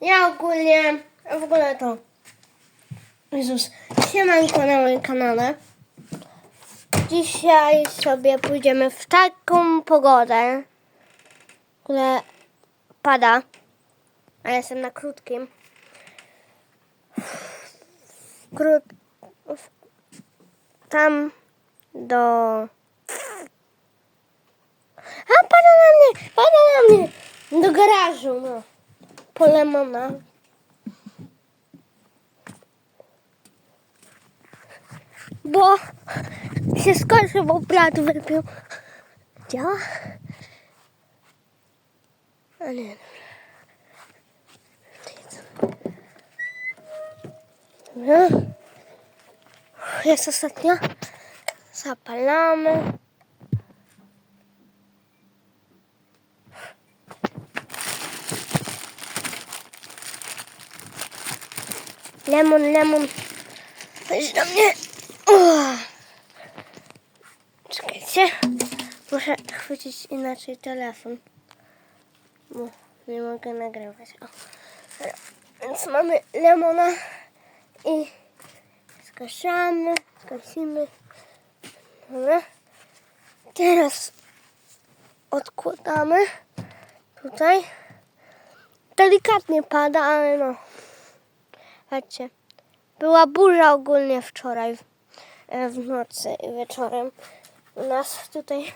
Ja ogólnie, w ogóle to, Jezus, siemanko na moim kanale. Dzisiaj sobie pójdziemy w taką pogodę, która pada, a ja jestem na krótkim. Krót, tam do... A, pada na mnie, pada na mnie, do garażu, no, po lemona. Bo się skończy, bo brat wypił. Działa? A nie. Jest ostatnia. Zapalamy. Lemon, lemon. Chodź do mnie. Czekajcie. Muszę chwycić inaczej telefon. Bo nie mogę nagrywać. O. Więc mamy lemona i skaszamy, skasimy. Dobra. Teraz odkładamy tutaj. Delikatnie pada, ale no. Patrzcie. Była burza ogólnie wczoraj w, e, w nocy i wieczorem u nas tutaj.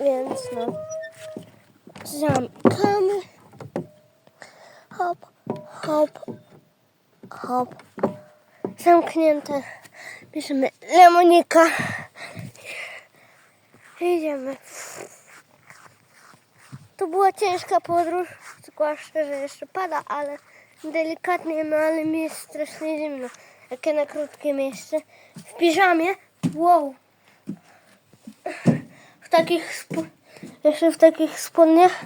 Więc no. Zamkamy. Hop, hop, hop. Zamknięte. Bierzemy lemonika. Idziemy. To była ciężka podróż, zwłaszcza, że jeszcze pada, ale delikatnie, no ale mi jest strasznie zimno. Jak ja na krótkie miejsce. W piżamie, wow. W takich, jeszcze w takich spodniach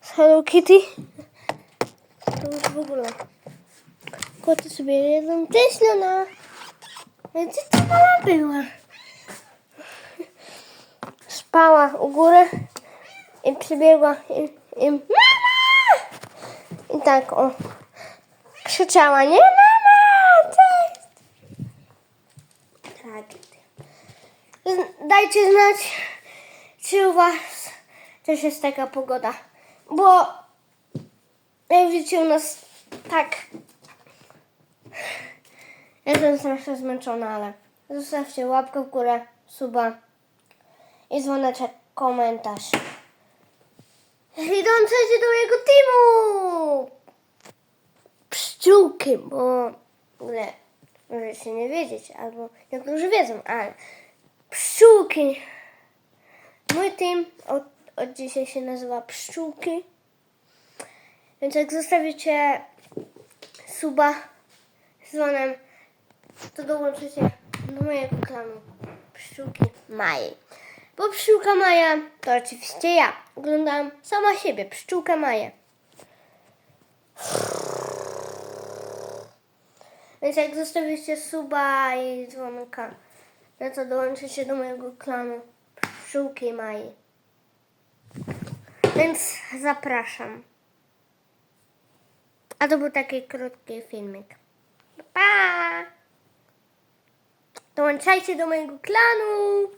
z Hello Kitty. To już w ogóle. Koty sobie jedzą. Luna. Gdzie ta mama była? Spała u góry i przybiegła i! I tak o krzyczała, nie mama, cześć! Z- Dajcie znać, czy u was też jest taka pogoda, bo jak widzicie u nas tak jestem strasznie zmęczona, ale zostawcie łapkę w górę, suba i dzwoneczek, komentarz. I dołączajcie do mojego teamu! Pszczółki, bo w ogóle możecie nie wiedzieć, albo niektórzy wiedzą, ale pszczółki. Mój team od, od dzisiaj się nazywa Pszczółki. Więc jak zostawicie suba z dzwonem, to dołączycie do mojego klanu Pszczółki Maji. Bo Pszczółka Maja to oczywiście ja. Oglądam sama siebie, Pszczółka Maję. Więc jak zostawicie suba i dzwonka, no to dołączycie do mojego klanu Pszczółki Maji. Więc zapraszam. A to był taki krótki filmik. Pa! Dołączajcie do mojego klanu.